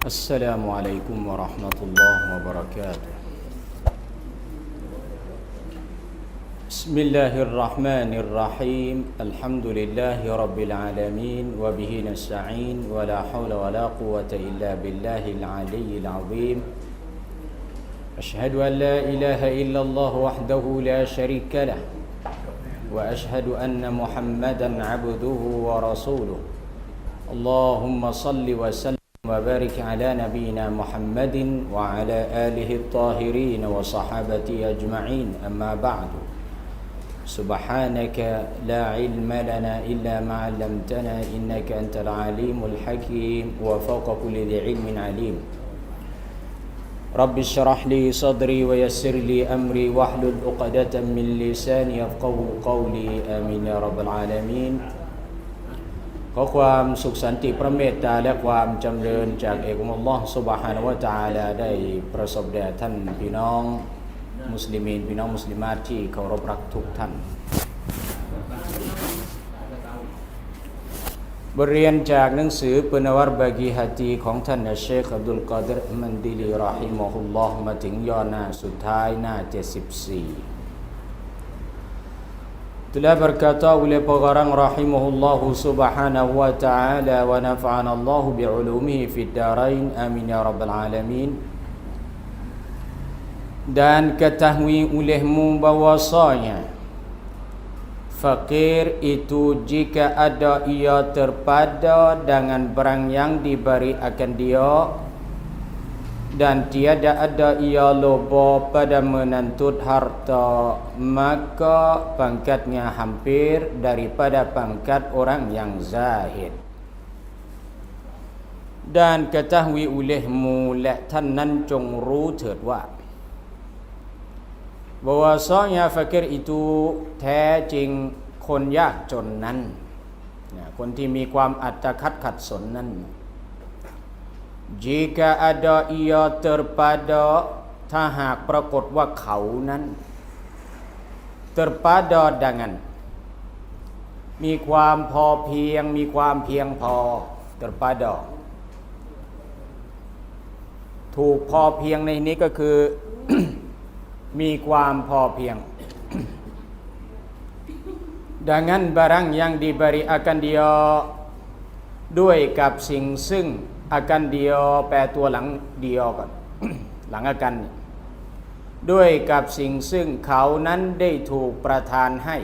السلام عليكم ورحمة الله وبركاته. بسم الله الرحمن الرحيم. الحمد لله رب العالمين وبه نستعين ولا حول ولا قوة إلا بالله العلي العظيم. أشهد أن لا إله إلا الله وحده لا شريك له وأشهد أن محمدا عبده ورسوله. اللهم صل وسلم وبارك على نبينا محمد وعلى آله الطاهرين وصحابته أجمعين. أما بعد سبحانك لا علم لنا إلا ما علمتنا إنك أنت العليم الحكيم وفوق كل ذي علم عليم. رب اشرح لي صدري ويسر لي أمري واحلل عقدة من لساني يفقه قولي. آمين يا رب العالمين. ขอความสุขสันติพระเมตตาและความจำเริญจากเอกอุลลอฮ์สุบฮานวะตะอาลาได้ประสบแด่ท่านพี่น้อง มุสลิมีนพี่น้องมุสลิมาที่เคารพรักทุกท่าน บทเรียนจากหนังสือปุณวรบากีฮัตีของท่านอัชเชคอับดุลกาดิรมันดิลีรอฮิมะฮุลลอฮ์มาถึงย่อหน้าสุดท้ายหน้า 74 Telah berkata oleh pengarang rahimahullahu subhanahu wa ta'ala wa nafa'ana Allah bi'ulumihi fid darain. Amin ya rabbal alamin. Dan ketahui olehmu bahwasanya fakir itu jika ada ia terpada dengan barang yang diberi akan dia dan tiada ada ia loba pada menantut harta maka pangkatnya hampir daripada pangkat orang yang zahid dan ketahui olehmu และท่านนั้นจงรู้เถิดว่า bahwasanya fakir itu แท้จริงคนยากจนนั้นคนที่มีความอัตคัดขัดสนนั้น jika ada ia terpada ถ้าหากปรากฏว่าเขานั้น terpada dengan มีความพอเพียง มีความเพียงพอ terpada ถูกพอเพียงในนี้ก็คือ มีความพอเพียง dengan barang yang diberi akan dia ด้วยกับสิ่งซึ่ง อาการเดียวแปลตัวหลังเดียวก่อน หลังอาการด้วยกับสิ่งซึ่งเขานั้นได้ถูกประทานให้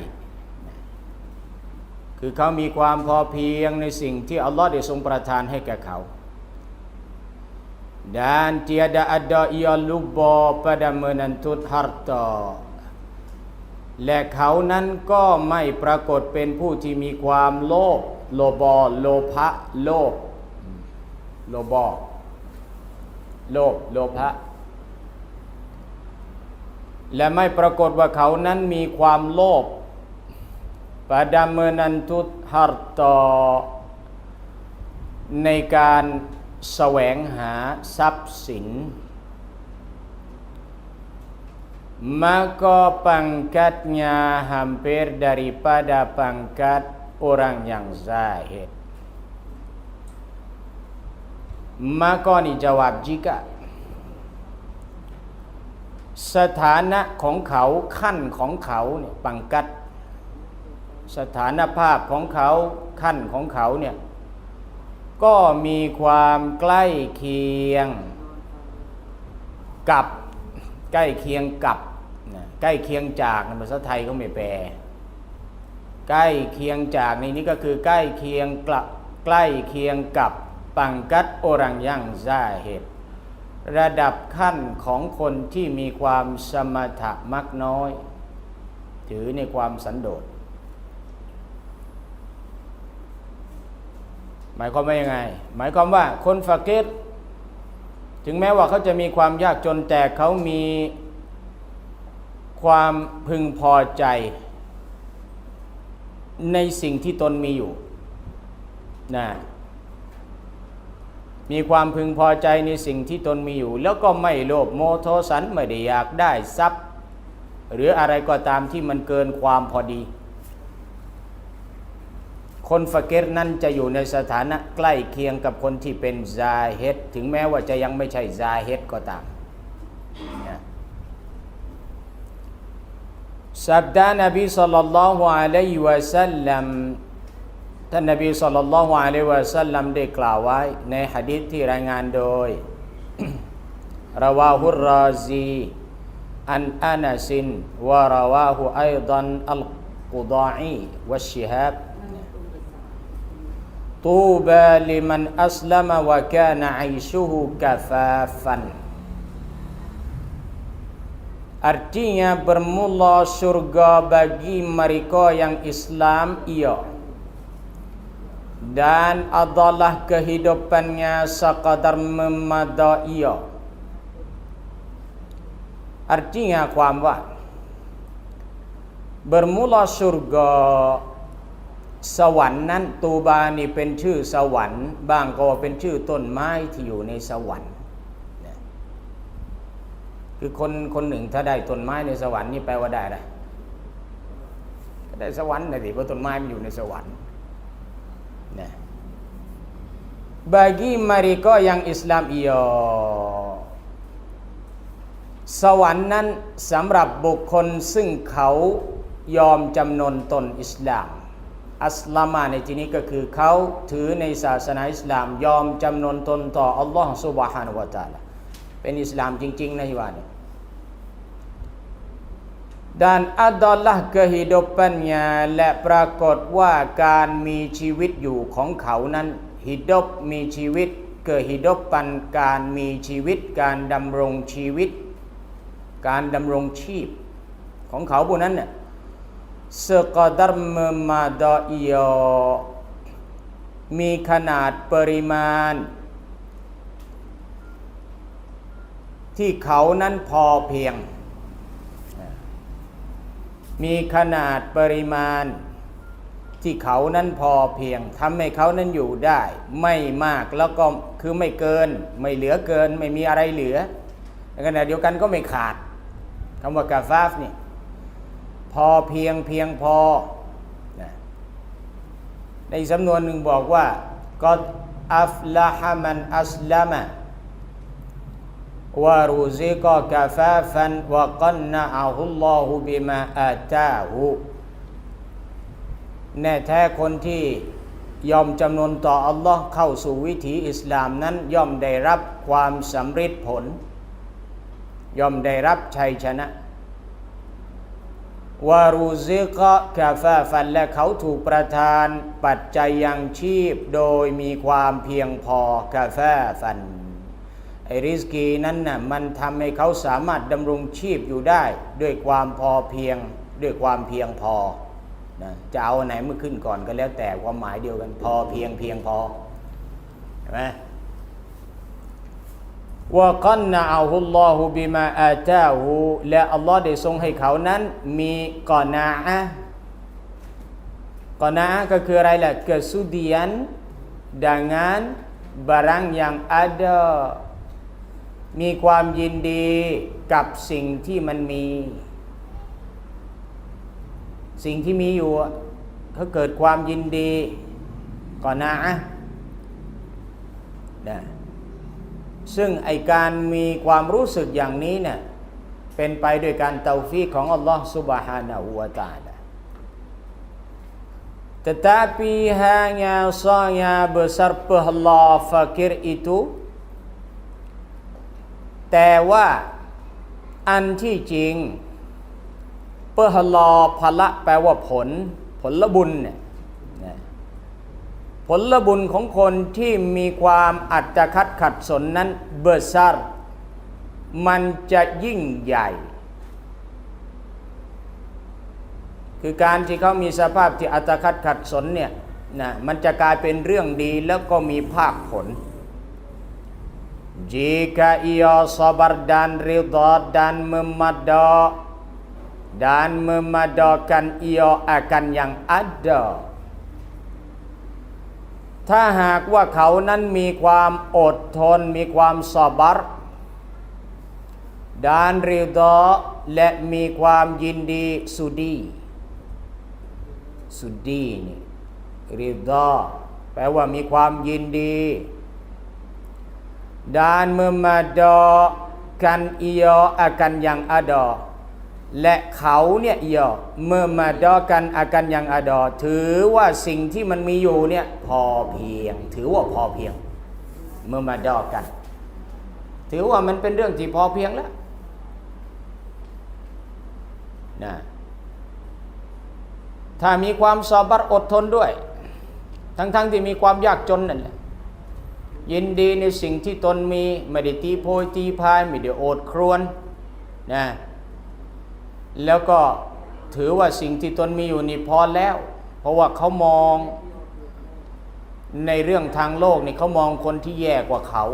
คือเขามีความพอเพียงในสิ่งที่อัลลอฮ์ได้ทรงประทานให้แก่เขา dan tiada ada ia lupa pada menentut harta และเขานั้นก็ไม่ปรากฏเป็นผู้ที่มีความโลภโลบอโลภะโลภ โลบอโลบโลภะและไม่ปรากฏว่าเขานั้นมีความโลภปะดามนันทุตฮารตอในการแสวงหาทรัพย์สินมาก็ปังกัด n y a hampir daripada pangkat orang yang zahid maka ni jawab jika สถานะของเขาขั้นของเขาเนี่ยปังกัด สถานภาพของเขาขั้นของเขาเนี่ยก็มีความใกล้เคียงกับใกล้เคียงกับใกล้เคียงจากภาษาไทยก็ไม่แปล ใกล้เคียงจากในนี้ก็คือใกล้เคียงกับใกล้เคียงกับ ปังกัดโอรังยังซาเหตุระดับขั้นของคนที่มีความสมถะมักน้อย ถือในความสันโดษ หมายความว่ายังไง หมายความว่าคนฟากิรถึงแม้ว่าเขาจะมีความยากจนแต่เขามีความพึงพอใจ ในสิ่งที่ตนมีอยู่นะ มีความพึงพอใจในสิ่งที่ตนมีอยู่ แล้วก็ไม่โลภโมโทสันไม่ได้อยากได้ทรัพย์ หรืออะไรก็ตามที่มันเกินความพอดี คนฟะเกรนั้นจะอยู่ในสถานะใกล้เคียงกับคนที่เป็นซาเฮดถึงแม้ว่าจะยังไม่ใช่ซาเฮดก็ตามนะสับดาห์นบีสัลลัลลอฮุอะลัยฮิวะสัลลัม ท่านนบีสัลลัลลอฮุอะลัยฮิวะสัลลัมได้กล่าวไว้ในหะดีษที่รายงานโดย ราวาฮุรราซีอันอานัสินวะราวาฮุอัยดันอัลกุดาอีวัชชิฮับ طوبى لمن أسلم وكان عيشه كفافا Artinya bermula surga bagi mereka yang Islam ia dan adalah kehidupannya sekadar memadai artinya ความว่า bermula surga สวรรค์นั้นตูบานี่เป็นชื่อสวรรค์บางก็เป็นชื่อต้นไม้ที่อยู่ในสวรรค์คือคนคนหนึ่งถ้าได้ต้นไม้ในสวรรค์นี่แปลว่าได้อะไรได้สวรรค์นะสิเพราะต้นไม้มันอยู่ในสวรรค์นะ bagi mereka yang Islam ia สวรรค์นั้นสำหรับบุคคลซึ่งเขายอมจำนนตนอิสลาม อัสลามาในที่นี้ก็คือเขาถือในศาสนาอิสลาม ยอมจำนนตนต่ออัลลอฮ์สุบฮานุวะตาลเป็นอิสลามจริง ๆ นะที่ว่านี่ dan adalah kehidupannya และปรากฏว่าการมีชีวิตอยู่ของเขานั้น ฮิดบมีชีวิต kehidupan การมีชีวิต การดำรงชีวิต การดำรงชีพของเขาพวกนั้นเนี่ย sekadar memadai มีขนาดปริมาณ ที่เขานั้นพอเพียง มีขนาดปริมาณ ที่เขานั้นพอเพียงทำให้เขานั้นอยู่ได้ ไม่มากแล้วก็คือไม่เกิน ไม่เหลือเกิน ไม่มีอะไรเหลือในขณะเดียวกันก็ไม่ขาดคำว่ากาฟาฟนี่พอเพียงเพียงพอนะในสำนวนหนึ่งบอกว่าก็อัฟลาฮามันอัสลามะวารูซิกกาฟาฟันวะกันนะอัลลอฮุบิมาอาตาหู แน่แท้คนที่ยอมจำนวนต่ออัลลอฮ์เข้าสู่วิถีอิสลามนั้นย่อมได้รับความสำเร็จผล ย่อมได้รับชัยชนะวารูซิกะกาฟาฟันและเขาถูกประทานปัจจัยยังชีพโดยมีความเพียงพอกาฟาฟันไอริสกีนั้นน่ะมันทำให้เขาสามารถดำรงชีพอยู่ได้ ด้วยความพอเพียงด้วยความเพียงพอ นะจะเอาไหนเมื่อขึ้นก่อนก็แล้วแต่ความหมายเดียวกัน พอเพียงเพียงพอเห็นไหมว่ากันนะอัลลอฮุบิมาอาจาหูและอัลลอฮ์ได้ทรงให้เขานั้น มีกอนาอะกอนาอะก็คืออะไรล่ะ kesudian dengan barang yang ada มีความยินดีกับสิ่งที่มันมี สิ่งที่มีอยู่เขาเกิดความยินดีก่อนาอะนะซึ่งไอการมีความรู้สึกอย่างนี้เนี่ยเป็นไปโดยการเตาฟีของอัลลอฮ์ subhanahu wa ta'ala tetapi hanya saya besar pahala fakir itu แต่ว่าอันที่จริง เปหลอพละแปลว่าผล ผลบุญเนี่ยผลบุญของคนที่มีความอัตคัดขัดสนนั้นเบอร์ซาร์มันจะยิ่งใหญ่ คือการที่เขามีสภาพที่อัตคัดขัดสนเนี่ยนะมันจะกลายเป็นเรื่องดีแล้วก็มีภาคผล jika ia sabar dan ridha dan memada dan memadakan ia akan yang ada ถ้าหากว่าเขานั้นมีความอดทน มีความสบัรดานริดอและมีความยินดีสุดีสุดีนี่ริดอแปลว่ามีความยินดี dan memadakan ia akan yang ada และเขาเนี่ย ia memadakan akan yang ada ถือว่าสิ่งที่มันมีอยู่เนี่ยพอเพียง ถือว่าพอเพียง memadakan ถือว่ามันเป็นเรื่องที่พอเพียงแล้วนะถ้ามีความสอบัตอดทนด้วย ทั้งๆทที่มีความยากจนนั่นแหละยินดีในสิ่งที่ตนมี ไม่ได้ตีโพยตีพาย ไม่ได้โอดครวนนะ แล้วก็ถือว่าสิ่งที่ตนมีอยู่นี่พอแล้ว เพราะว่าเขามองในเรื่องทางโลกนี่เขามองคนที่แย่กว่าเขา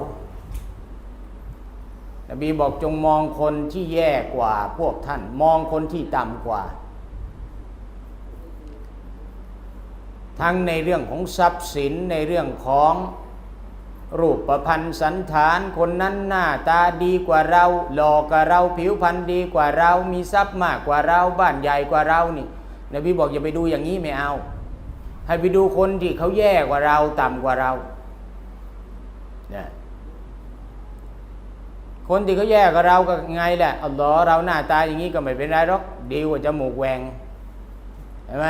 นบีบอกจงมองคนที่แย่กว่าพวกท่าน มองคนที่ต่ำกว่า ทั้งในเรื่องของทรัพย์สินในเรื่องของ รูปประพันธ์สันฐานคนนั้นหน้าตาดีกว่าเราหล่อกว่าเราผิวพรรณดีกว่าเรามีทรัพย์มากกว่าเราบ้านใหญ่กว่าเรานี่นบีบอกอย่าไปดูอย่างนี้ไม่เอา ให้ไปดูคนที่เขาแย่กว่าเราต่ำกว่าเราเนี่ยคนที่เขาแย่กว่าเราก็ไงแหละอัลลอฮ์เราหน้าตาอย่างนี้ก็ไม่เป็นไรหรอกดีกว่าจมูกแหวงเห็นไหม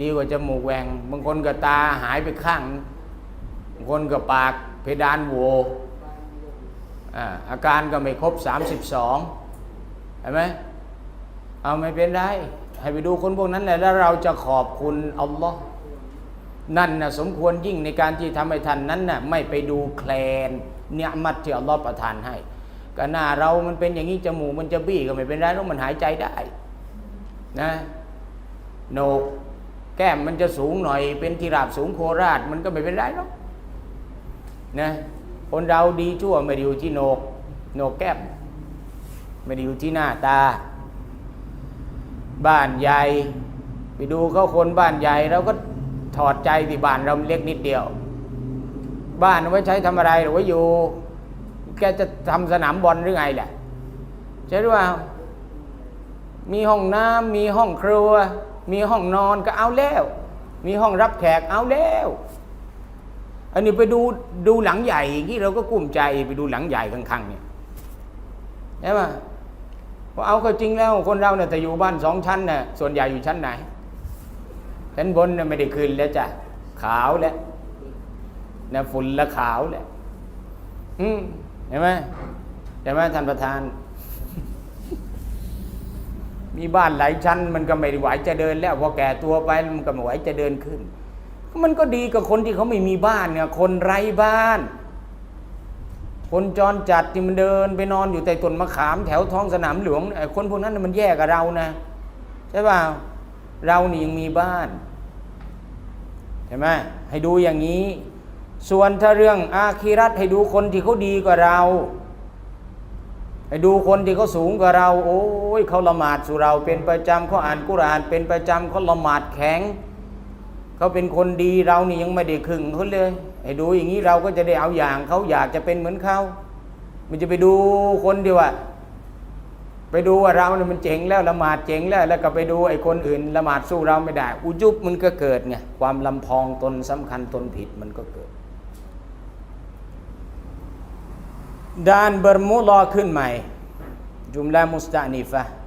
ดีกว่าจมูกแหวงบางคนก็ตาหายไปข้าง คนก็ปากเพดานโวอาการก็ไม่ครบ 32เห็นไหมเอาไม่เป็นไรให้ไปดูคนพวกนั้นแหละแล้วเราจะขอบคุณอัลลอฮ์นั่นนะสมควรยิ่งในการที่ทำให้ท่านนั้นน่ะไม่ไปดูแคลนเนี่ยมัดที่อัลลอฮ์ประทานให้ก็หน้าเรามันเป็นอย่างนี้จมูกมันจะบี้ก็ไม่เป็นไรแล้วมันหายใจได้นะโหนกแก้มมันจะสูงหน่อย เป็นที่ราบสูงโคราช มันก็ไม่เป็นไรหรอก นะคนเราดีชั่วไม่ได้อยู่ที่โหนกโหนกแก้มไม่ได้อยู่ที่หน้าตา บ้านใหญ่ ไปดูเขาคนบ้านใหญ่เราก็ถอดใจที่บ้านเราเล็กนิดเดียว บ้านไว้ใช้ทำอะไรหรือว่าอยู่ แกจะทำสนามบอลหรือไงแหละใช่หรือเปล่ามีห้องน้ำมีห้องครัว มีห้องนอนก็เอาแล้ว มีห้องรับแขกเอาแล้ว อันนี้ไปดูดูหลังใหญ่ที่เราก็กุ้มใจไปดูหลังใหญ่ข้างๆเนี่ยใช่ไหมพอเอาก็จริงแล้วคนเราเนี่ยแต่อยู่บ้านสองชั้นเนี่ยส่วนใหญ่อยู่ชั้นไหน ชั้นบนเนี่ยไม่ได้คืนแล้วจ้ะขาวแล้วนะฝุ่นละขาวแล้วอืมเห็นไหมเห็นไหมท่านประธาน มีบ้านหลายชั้น มันก็ไม่ไหวจะเดินแล้วพอแก่ตัวไปมันก็ไม่ไหวจะเดินขึ้น มันก็ดีกับคนที่เขาไม่มีบ้านเนี่ย คนไร้บ้าน คนจรจัดที่มันเดินไปนอนอยู่ใต้ต้นมะขาม แถวท้องสนามหลวงคนพวกนั้นมันแย่กับเรานะใช่ป่าเรานี่ยังมีบ้านใช่ไหมให้ดูอย่างนี้ ส่วนถ้าเรื่องอาคีรัตให้ดูคนที่เขาดีกว่าเราให้ดูคนที่เขาสูงกว่าเรา โอ้ยเขาละหมาดสู่เราเป็นประจำเขาอ่านกุรานเป็นประจำเขาละหมาดแข็ง เขาเป็นคนดีเรานี่ยังไม่ได้ครึ่งเขาเลยให้ดูอย่างนี้เราก็จะได้เอาอย่างเขาอยากจะเป็นเหมือนเขามันจะไปดูคนเดียวอะไปดูว่าเราเนี่ยมันเจ๋งแล้วละหมาดเจ๋งแล้ว แล้วก็ไปดูไอ้คนอื่นละหมาดสู้เราไม่ได้ อุจุบมันก็เกิดไงความลำพองตนสำคัญตนผิดมันก็เกิด dan bermula ขึ้นใหม่ jumlah musta'nifah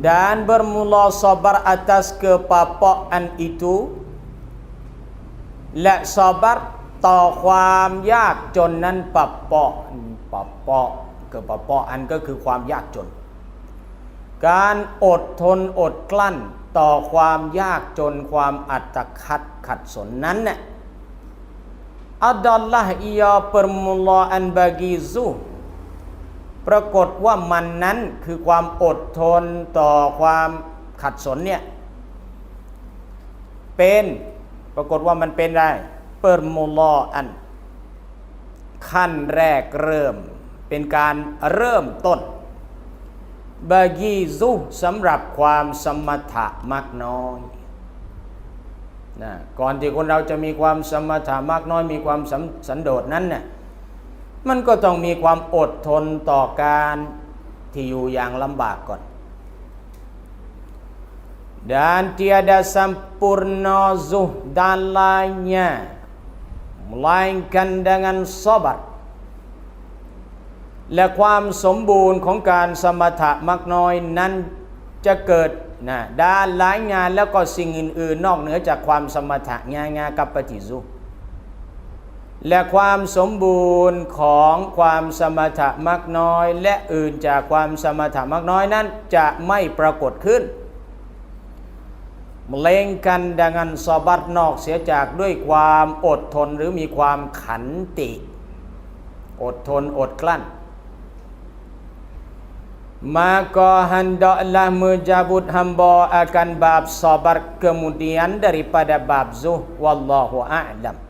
dan bermula sabar atas kepapakan itu และซอบัตต่อความยากจนนั้นปับเปาะปับเปาะเกิดปับเปาะอันก็คือความยากจน การอดทนอดกลั้นต่อความยากจนความอัตคัดขัดสนนั้นเนี่ย adalah ia permulaan bagi zu ปรากฏว่ามันนั้นคือความอดทนต่อความขัดสนเนี่ยเป็นปรากฏว่ามันเป็นได้เปิรมุลออัน ขั้นแรกเริ่ม เป็นการเริ่มต้นบากีซุสำหรับความสมถะมากน้อยนะก่อนที่คนเราจะมีความสมถะมากน้อยมีความสันสันโดษนั้นเนี่ย มันก็ต้องมีความอดทนต่อการที่อยู่อย่างลำบากก่อน dan tiada sempurna zuhdan lainnya melainkan dengan sabar และความสมบูรณ์ของการสมถะมักน้อยนั้นจะเกิดนะด้านหลายงานแล้วก็สิ่งอื่น ๆ นอกเหนือจากความสมถะงางากับปฏิจุ และความสมบูรณ์ของความสมถะมักน้อย และอื่นจากความสมถะมักน้อยนั้นจะไม่ปรากฏขึ้น melainkan dengan sabar นอกเสียจากด้วยความอดทนหรือมีความขันติ อดทนอดกลั้น maka hendaklah menjabut hamba akan bab sabar kemudian daripada bab zuh wallahu a'lam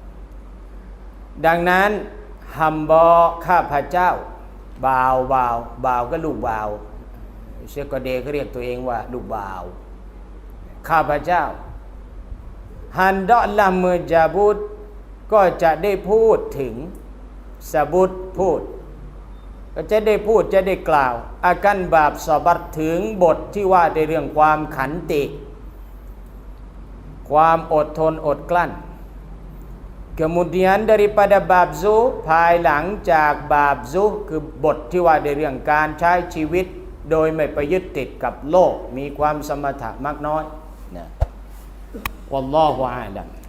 ดังนั้น hamba ข้าพเจ้าบาวบาวบาวก็ลูกบาวเชกเดก็เรียกตัวเองว่า ลูกบาว ข้าพเจ้า hendaklah menjabut ก็จะได้พูดถึงสบุตพูด ก็จะได้พูดจะได้กล่าว อาการบาปสอบัตถึงบทที่ว่าในเรื่องความขันติ ความอดทนอดกลั้น kemudian daripada bab zu ภายหลังจากบาปซุคือบทที่ว่าในเรื่องการใช้ชีวิต โดยไม่ไปยึดติดกับโลก มีความสมถะมากน้อยนะวัลลอฮุอาลัม